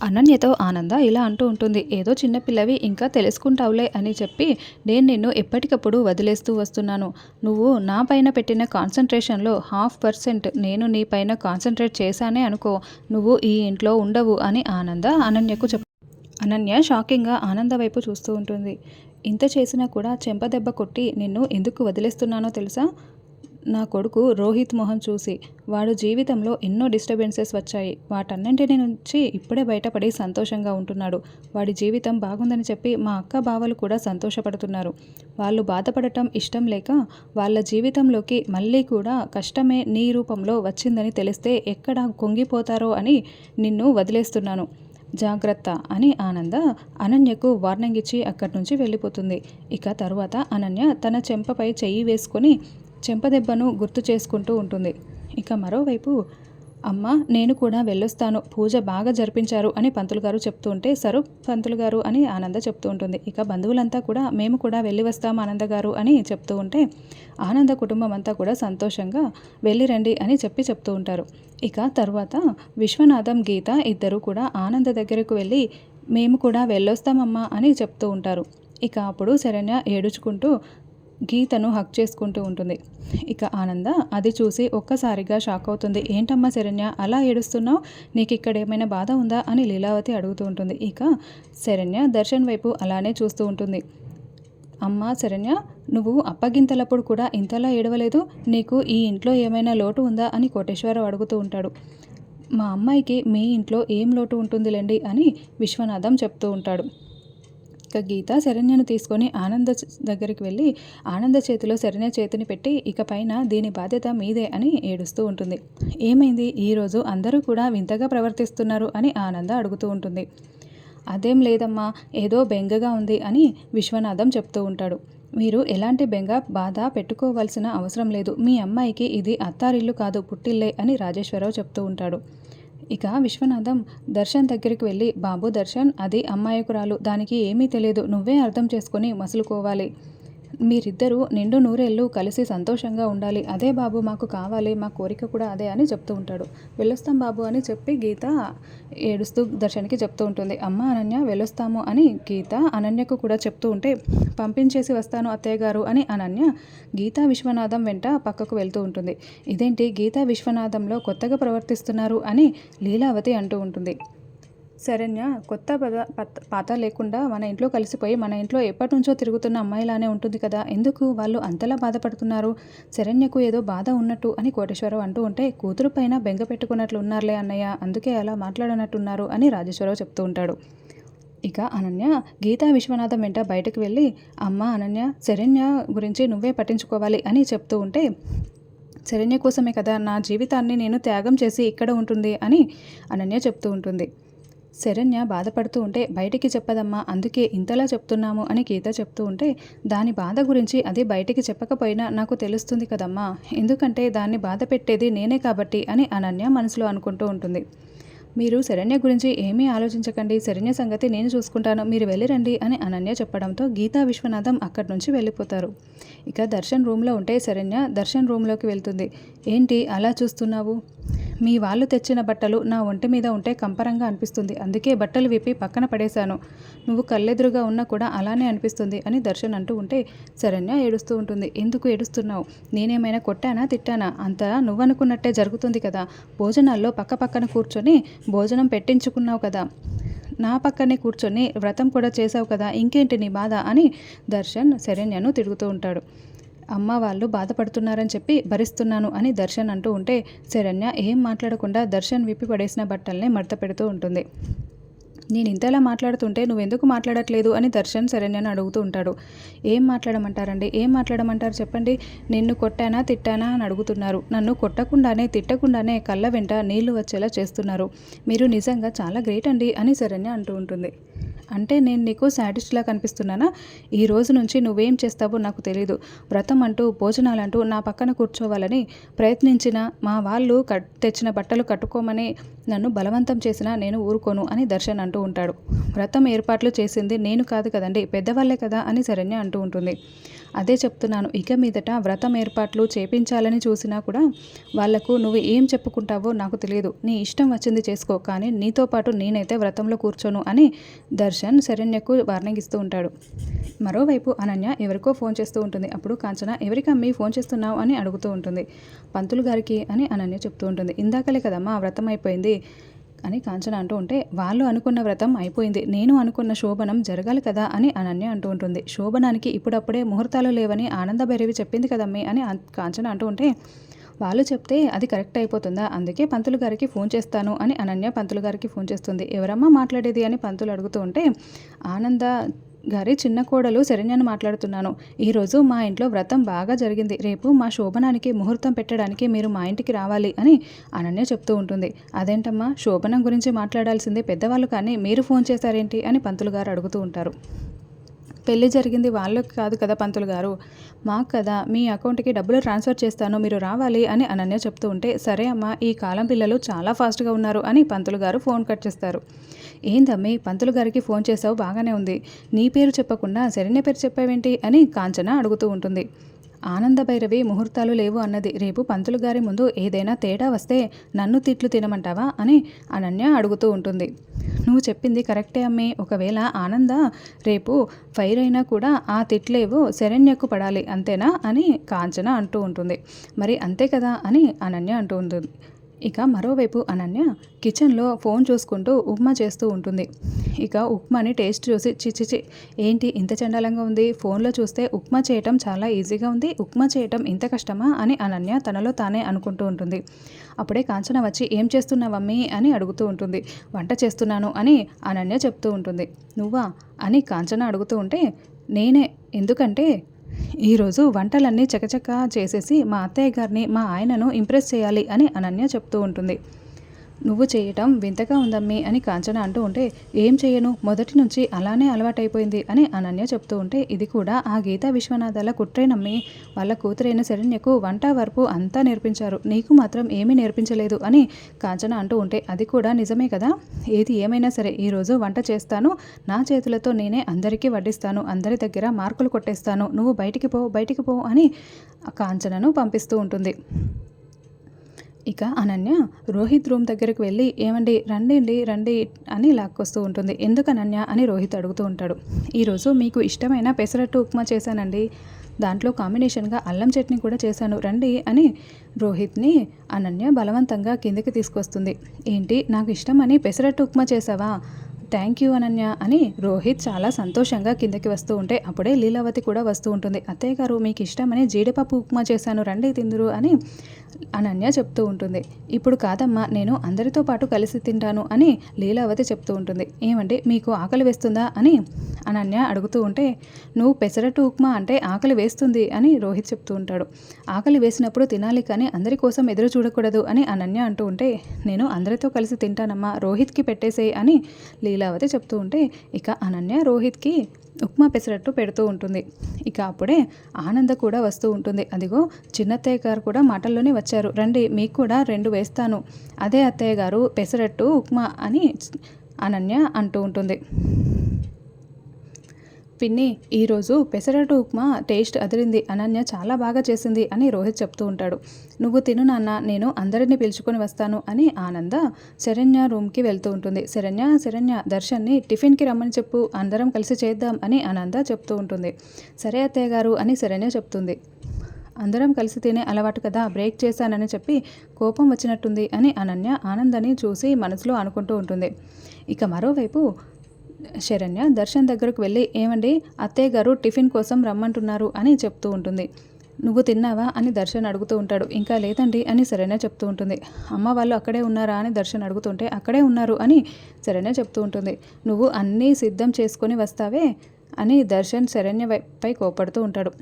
అనన్యతో ఆనంద ఇలా అంటూ ఉంటుంది. ఏదో చిన్నపిల్లవి ఇంకా తెలుసుకుంటావులే అని చెప్పి నేను నిన్ను ఎప్పటికప్పుడు వదిలేస్తూ వస్తున్నాను. నువ్వు నా పైన పెట్టిన కాన్సన్ట్రేషన్లో హాఫ్ పర్సెంట్ నేను నీ పైన కాన్సన్ట్రేట్ చేశానే అనుకో నువ్వు ఈ ఇంట్లో ఉండవు అని ఆనంద అనన్యకు చెప్ అనన్య షాకింగ్గా ఆనంద వైపు చూస్తూ ఉంటుంది. ఇంత చేసినా కూడా చెంపదెబ్బ కొట్టి నిన్ను ఎందుకు వదిలేస్తున్నానో తెలుసా? నా కొడుకు రోహిత్ మొహం చూసి వాడు జీవితంలో ఎన్నో డిస్టర్బెన్సెస్ వచ్చాయి. వాటన్నింటిని నుంచి ఇప్పుడే బయటపడి సంతోషంగా ఉంటున్నాడు. వాడి జీవితం బాగుందని చెప్పి మా అక్క బావలు కూడా సంతోషపడుతున్నారు. వాళ్ళు బాధపడటం ఇష్టం లేక వాళ్ళ జీవితంలోకి మళ్ళీ కూడా కష్టమే నీ రూపంలో వచ్చిందని తెలిస్తే ఎక్కడ కుంగిపోతారో అని నిన్ను వదిలేస్తున్నాను. జాగ్రత్త అని ఆనంద అనన్యకు వార్నింగ్ ఇచ్చి అక్కడి నుంచి వెళ్ళిపోతుంది. ఇక తరువాత అనన్య తన చెంపపై చెయ్యి వేసుకొని చెంపదెబ్బను గుర్తు చేసుకుంటూ ఉంటుంది. ఇక మరోవైపు అమ్మ నేను కూడా వెళ్ళొస్తాను. పూజ బాగా జరిపించారు అని పంతులు గారు చెప్తూ ఉంటే సరు పంతులు గారు అని ఆనంద చెప్తూ ఉంటుంది. ఇక బంధువులంతా కూడా మేము కూడా వెళ్ళి వస్తాం ఆనంద గారు అని చెప్తూ ఉంటే ఆనంద కుటుంబం అంతా కూడా సంతోషంగా వెళ్ళి రండి అని చెప్పి చెప్తూ ఉంటారు. ఇక తర్వాత విశ్వనాథం గీత ఇద్దరు కూడా ఆనంద దగ్గరకు వెళ్ళి మేము కూడా వెళ్ళొస్తామమ్మా అని చెప్తూ ఉంటారు. ఇక అప్పుడు శరణ్య ఏడుచుకుంటూ గీతను హక్ చేసుకుంటూ ఉంటుంది. ఇక ఆనంద అది చూసి ఒక్కసారిగా షాక్ అవుతుంది. ఏంటమ్మా శరణ్య అలా ఏడుస్తున్నావు? నీకు ఇక్కడ ఏమైనా బాధ ఉందా? అని లీలావతి అడుగుతూ ఉంటుంది. ఇక శరణ్య దర్శన్ వైపు అలానే చూస్తూ ఉంటుంది. అమ్మ శరణ్య నువ్వు అప్పగింతలప్పుడు కూడా ఇంతలా ఏడవలేదు? నీకు ఈ ఇంట్లో ఏమైనా లోటు ఉందా? అని కోటేశ్వరరావు అడుగుతూ ఉంటాడు. మా అమ్మాయికి మీ ఇంట్లో ఏం లోటు ఉంటుందిలేండి? అని విశ్వనాథం చెప్తూ ఉంటాడు. ఇక గీత శరణ్యను తీసుకొని ఆనంద దగ్గరికి వెళ్ళి ఆనంద చేతిలో శరణ్య చేతిని పెట్టి ఇక పైన దీని బాధ్యత మీదే అని ఏడుస్తూ ఉంటుంది. ఏమైంది? ఈరోజు అందరూ కూడా వింతగా ప్రవర్తిస్తున్నారు అని ఆనంద అడుగుతూ ఉంటుంది. అదేం లేదమ్మా ఏదో బెంగగా ఉంది అని విశ్వనాథం చెప్తూ ఉంటాడు. మీరు ఎలాంటి బెంగ బాధ పెట్టుకోవాల్సిన అవసరం లేదు. మీ అమ్మాయికి ఇది అత్తారిల్లు కాదు పుట్టిల్లే అని రాజేశ్వరరావు చెప్తూ ఉంటాడు. ఇక విశ్వనాథం దర్శన్ దగ్గరికి వెళ్ళి బాబు దర్శన్ అది అమ్మాయకురాలు దానికి ఏమీ తెలియదు నువ్వే అర్థం చేసుకొని మసులుకోవాలి. మీరిద్దరూ నిండు నూరేళ్ళు కలిసి సంతోషంగా ఉండాలి. అదే బాబు మాకు కావాలి మా కోరిక కూడా అదే అని చెప్తూ ఉంటాడు. వెళ్ళొస్తాం బాబు అని చెప్పి గీత ఏడుస్తూ దర్శన్కి చెప్తూ ఉంటుంది. అమ్మ అనన్య వెళ్ళొస్తాము అని గీత అనన్యకు కూడా చెప్తూ ఉంటే పంపించేసి వస్తాను అత్తయ్య గారు అని అనన్య గీతా విశ్వనాథం వెంట పక్కకు వెళ్తూ ఉంటుంది. ఇదేంటి గీతా విశ్వనాథంలో కొత్తగా ప్రవర్తిస్తున్నారు అని లీలావతి అంటూ ఉంటుంది. శరణ్య కొత్త పద పాత లేకుండా మన ఇంట్లో కలిసిపోయి మన ఇంట్లో ఎప్పటి నుంచో తిరుగుతున్న అమ్మాయిలానే ఉంటుంది కదా. ఎందుకు? వాళ్ళు అంతలా బాధపడుతున్నారు. శరణ్యకు ఏదో బాధ ఉన్నట్టు అని కోటేశ్వరరావు అంటూ ఉంటే కూతురు పైన బెంగ పెట్టుకున్నట్లు ఉన్నారులే అన్నయ్య అందుకే అలా మాట్లాడనట్టున్నారు అని రాజేశ్వరరావు చెప్తూ ఉంటాడు. ఇక అనన్య గీతా విశ్వనాథం వెంట బయటకు వెళ్ళి అమ్మ అనన్య శరణ్య గురించి నువ్వే పట్టించుకోవాలి అని చెప్తూ ఉంటే శరణ్య కోసమే కదా నా జీవితాన్ని నేను త్యాగం చేసి ఇక్కడ ఉంటుంది అని అనన్య చెప్తూ ఉంటుంది. శరణ్య బాధపడుతూ ఉంటే బయటికి చెప్పదమ్మా అందుకే ఇంతలా చెప్తున్నాము అని గీత చెప్తూ ఉంటే దాని బాధ గురించి అది బయటికి చెప్పకపోయినా నాకు తెలుస్తుంది కదమ్మా ఎందుకంటే దాన్ని బాధ పెట్టేది నేనే కాబట్టి అని అనన్య మనసులో అనుకుంటూ ఉంటుంది. మీరు శరణ్య గురించి ఏమీ ఆలోచించకండి శరణ్య సంగతి నేను చూసుకుంటాను మీరు వెళ్ళిరండి అని అనన్య చెప్పడంతో గీతా విశ్వనాథం అక్కడి నుంచి వెళ్ళిపోతారు. ఇక దర్శన్ రూమ్లో ఉంటే శరణ్య దర్శన్ రూమ్లోకి వెళ్తుంది. ఏంటి అలా చూస్తున్నావు? మీ వాళ్ళు తెచ్చిన బట్టలు నా ఒంటి మీద ఉంటే కంపరంగా అనిపిస్తుంది. అందుకే బట్టలు విప్పి పక్కన పడేశాను. నువ్వు కళ్ళెదురుగా ఉన్నా కూడా అలానే అనిపిస్తుంది అని దర్శన్ అంటూ ఉంటే శరణ్య ఏడుస్తూ ఉంటుంది. ఎందుకు ఏడుస్తున్నావు? నేనేమైనా కొట్టానా తిట్టానా? అంత నువ్వనుకున్నట్టే జరుగుతుంది కదా. భోజనాల్లో పక్క పక్కన కూర్చొని భోజనం పెట్టించుకున్నావు కదా. నా పక్కనే కూర్చొని వ్రతం కూడా చేసావు కదా. ఇంకేంటి నీ బాధ? అని దర్శన్ శరణ్యను తిరుగుతూ ఉంటాడు. అమ్మ వాళ్ళు బాధపడుతున్నారని చెప్పి భరిస్తున్నాను అని దర్శన్ అంటూ ఉంటే శరణ్య ఏం మాట్లాడకుండా దర్శన్ విప్పి పడేసిన బట్టల్ని మడత పెడుతూ ఉంటుంది. నేను ఇంతలా మాట్లాడుతుంటే నువ్వెందుకు మాట్లాడట్లేదు? అని దర్శన్ శరణ్యను అడుగుతూ ఉంటాడు. ఏం మాట్లాడమంటారండి? ఏం మాట్లాడమంటారు చెప్పండి? నిన్ను కొట్టానా తిట్టానా? అని అడుగుతున్నారు. నన్ను కొట్టకుండానే తిట్టకుండానే కళ్ళ వెంట నీళ్ళు వచ్చేలా చేస్తున్నారు. మీరు నిజంగా చాలా గ్రేట్ అండి అని శరణ్య అంటూ ఉంటుంది. అంటే నేను నీకు సాటిస్ట్లా కనిపిస్తున్నానా? ఈ రోజు నుంచి నువ్వేం చేస్తావో నాకు తెలీదు. వ్రతం అంటూ భోజనాలంటూ నా పక్కన కూర్చోవాలని ప్రయత్నించిన మా వాళ్ళు కట్ తెచ్చిన బట్టలు కట్టుకోమని నన్ను బలవంతం చేసినా నేను ఊరుకోను అని దర్శన్ అంటూ ఉంటాడు. వ్రతం ఏర్పాట్లు చేసింది నేను కాదు కదండి పెద్దవాళ్ళే కదా అని శరణ్య అంటూ ఉంటుంది. అదే చెప్తున్నాను. ఇక మీదట వ్రతం ఏర్పాట్లు చేపించాలని చూసినా కూడా వాళ్ళకు నువ్వు ఏం చెప్పుకుంటావో నాకు తెలియదు. నీ ఇష్టం వచ్చింది చేసుకో కానీ నీతో పాటు నేనైతే వ్రతంలో కూర్చోను అని దర్శన్ శరణ్యకు వార్నింగ్ ఇస్తూ ఉంటాడు. మరోవైపు అనన్య ఎవరికో ఫోన్ చేస్తూ ఉంటుంది. అప్పుడు కాంచన ఎవరికి ఫోన్ చేస్తున్నావు? అని అడుగుతూ ఉంటుంది. పంతులు గారికి అని అనన్య చెప్తూ ఉంటుంది. ఇందాకలే కదమ్మా వ్రతం అయిపోయింది. అని కాంచన అంటూ ఉంటే వాళ్ళు అనుకున్న వ్రతం అయిపోయింది. నేను అనుకున్న శోభనం జరగాలి కదా అని అనన్య అంటూ ఉంటుంది. శోభనానికి ఇప్పుడప్పుడే ముహూర్తాలు లేవని ఆనందభైరవి చెప్పింది కదమ్మీ అని కాంచన అంటూ ఉంటే వాళ్ళు చెప్తే అది కరెక్ట్ అయిపోతుందా? అందుకే పంతులు గారికి ఫోన్ చేస్తాను అని అనన్య పంతులు గారికి ఫోన్ చేస్తుంది. ఎవరమ్మా మాట్లాడేది? అని పంతులు అడుగుతూ ఉంటే ఆనంద గారి చిన్న కోడలు శరణ్యను మాట్లాడుతున్నాను. ఈరోజు మా ఇంట్లో వ్రతం బాగా జరిగింది. రేపు మా శోభనానికి ముహూర్తం పెట్టడానికి మీరు మా ఇంటికి రావాలి అని అనన్య చెప్తూ ఉంటుంది. అదేంటమ్మా? శోభనం గురించి మాట్లాడాల్సిందే పెద్దవాళ్ళు కానీ మీరు ఫోన్ చేశారేంటి అని పంతులు గారు అడుగుతూ ఉంటారు. పెళ్ళి జరిగింది వాళ్ళకి కాదు కదా పంతులు గారు? మాకు కదా. మీ అకౌంట్కి డబ్బులు ట్రాన్స్ఫర్ చేస్తాను. మీరు రావాలి అని అనన్య చెప్తూ ఉంటే సరే అమ్మా ఈ కాలం పిల్లలు చాలా ఫాస్ట్గా ఉన్నారు అని పంతులు గారు ఫోన్ కట్ చేస్తారు. ఏందమ్మి పంతులు గారికి ఫోన్ చేసావు బాగానే ఉంది. నీ పేరు చెప్పకుండా శరణ్య పేరు చెప్పావేంటి అని కాంచన అడుగుతూ ఉంటుంది. ఆనంద భైరవి ముహూర్తాలు లేవు అన్నది. రేపు పంతులు గారి ముందు ఏదైనా తేడా వస్తే నన్ను తిట్లు తినమంటావా అని అనన్య అడుగుతూ ఉంటుంది. నువ్వు చెప్పింది కరెక్టే అమ్మే. ఒకవేళ ఆనంద రేపు ఫైర్ అయినా కూడా ఆ తిట్లేవో శరణ్యకు పడాలి అంతేనా అని కాంచన అంటూ ఉంటుంది. మరి అంతే కదా అని అనన్య అంటూ ఉంటుంది. ఇక మరోవైపు అనన్య కిచెన్లో ఫోన్ చూసుకుంటూ ఉప్మా చేస్తూ ఉంటుంది. ఇక ఉప్మాని టేస్ట్ చూసి చిచిచి ఏంటి ఇంత చండాలంగా ఉంది? ఫోన్లో చూస్తే ఉప్మా చేయటం చాలా ఈజీగా ఉంది. ఉప్మా చేయటం ఇంత కష్టమా? అని అనన్య తనలో తానే అనుకుంటూ ఉంటుంది. అప్పుడే కాంచన వచ్చి ఏం చేస్తున్నావమ్మీ అని అడుగుతూ ఉంటుంది. వంట చేస్తున్నాను అని అనన్య చెప్తూ ఉంటుంది. నువ్వా? అని కాంచన అడుగుతూ ఉంటే నేనే. ఎందుకంటే ఈరోజు వంటలన్నీ చకచకా చేసేసి మా అత్తయ్య గారిని మా ఆయనను ఇంప్రెస్ చేయాలి అని అనన్య చెప్తూ ఉంటుంది. నువ్వు చేయటం వింతగా ఉందమ్మి అని కాంచన అంటూ ఉంటే ఏం చేయను? మొదటి నుంచి అలానే అలవాటైపోయింది అని అనన్య చెప్తూ ఉంటే ఇది కూడా ఆ గీతా విశ్వనాథాల కుట్రేనమ్మి. వాళ్ళ కూతురైన శరణ్యకు వంట వరపు అంతా నేర్పించారు. నీకు మాత్రం ఏమీ నేర్పించలేదు అని కాంచన అంటూ ఉంటే అది కూడా నిజమే కదా? ఏది ఏమైనా సరే ఈరోజు వంట చేస్తాను. నా చేతులతో నేనే అందరికీ వడ్డిస్తాను. అందరి దగ్గర మార్కులు కొట్టేస్తాను. నువ్వు బయటికి పో బయటికి పో అని కాంచనను పంపిస్తూ ఉంటుంది. ఇక అనన్య రోహిత్ రూమ్ దగ్గరికి వెళ్ళి ఏమండి రండి రండి అని లాక్కొస్తూ ఉంటుంది. ఎందుకు అనన్య? అని రోహిత్ అడుగుతూ ఉంటాడు. ఈరోజు మీకు ఇష్టమైన పెసరట్టు ఉప్మా చేశానండి. దాంట్లో కాంబినేషన్గా అల్లం చట్నీ కూడా చేశాను. రండి అని రోహిత్ని అనన్య బలవంతంగా కిందకి తీసుకొస్తుంది. ఏంటి నాకు ఇష్టమని పెసరట్టు ఉప్మా చేసావా థ్యాంక్ యూ అనన్య అని రోహిత్ చాలా సంతోషంగా కిందకి వస్తూ ఉంటే అప్పుడే లీలావతి కూడా వస్తూ ఉంటుంది. అత్తయ్య గారు మీకు ఇష్టమని జీడిపప్పు ఉప్మా చేశాను. రండి తిందురు అని అనన్య చెప్తూ ఉంటుంది. ఇప్పుడు కాదమ్మా నేను అందరితో పాటు కలిసి తింటాను అని లీలావతి చెప్తూ ఉంటుంది. ఏమంటే మీకు ఆకలి వేస్తుందా? అని అనన్య అడుగుతూ ఉంటే నువ్వు పెసరట్టు ఉప్మా అంటే ఆకలి వేస్తుంది అని రోహిత్ చెప్తూ ఉంటాడు. ఆకలి వేసినప్పుడు తినాలి కానీ అందరి కోసం ఎదురు చూడకూడదు అని అనన్య అంటూ ఉంటే నేను అందరితో కలిసి తింటానమ్మా రోహిత్కి పెట్టేసే అని లీలావతి చెప్తూ ఉంటే ఇక అనన్య రోహిత్కి ఉప్మా పెసరట్టు పెడుతూ ఉంటుంది. ఇక అప్పుడే ఆనంద కూడా వస్తూ ఉంటుంది. అదిగో చిన్న అత్తయ్య గారు కూడా మాటల్లోనే వచ్చారు. రండి మీకు కూడా రెండు వేస్తాను. అదే అత్తయ్య గారు పెసరట్టు ఉప్మా అని అనన్య అంటూ ఉంటుంది. పిన్ని ఈరోజు పెసరట్టు ఉప్మా టేస్ట్ అదిరింది అనన్య చాలా బాగా చేసింది అని రోహిత్ చెప్తూ ఉంటాడు. నువ్వు తిను నాన్న నేను అందరిని పిలుచుకొని వస్తాను అని ఆనంద శరణ్య రూమ్కి వెళ్తూ ఉంటుంది. శరణ్య శరణ్య దర్శన్ని టిఫిన్కి రమ్మని చెప్పు అందరం కలిసి చేద్దాం అని ఆనంద చెప్తూ ఉంటుంది. సరే అత్తయ్య గారు అని శరణ్య చెప్తుంది. అందరం కలిసి తినే అలవాటు కదా బ్రేక్ చేశానని చెప్పి కోపం వచ్చినట్టుంది అని అనన్య ఆనందని చూసి మనసులో అనుకుంటూ ఉంటుంది. ఇక మరోవైపు శరణ్య దర్శన్ దగ్గరకు వెళ్ళి ఏమండి అత్తయ్య గారు టిఫిన్ కోసం రమ్మంటున్నారు అని చెప్తూ ఉంటుంది. నువ్వు తిన్నావా? అని దర్శన్ అడుగుతూ ఉంటాడు. ఇంకా లేదండి అని శరణ్య చెప్తూ ఉంటుంది. అమ్మ వాళ్ళు అక్కడే ఉన్నారా? అని దర్శన్ అడుగుతుంటే అక్కడే ఉన్నారు అని శరణ్య చెప్తూ ఉంటుంది. నువ్వు అన్నీ సిద్ధం చేసుకొని వస్తావే? అని దర్శన్ శరణ్య పై కోపడుతూ ఉంటాడు.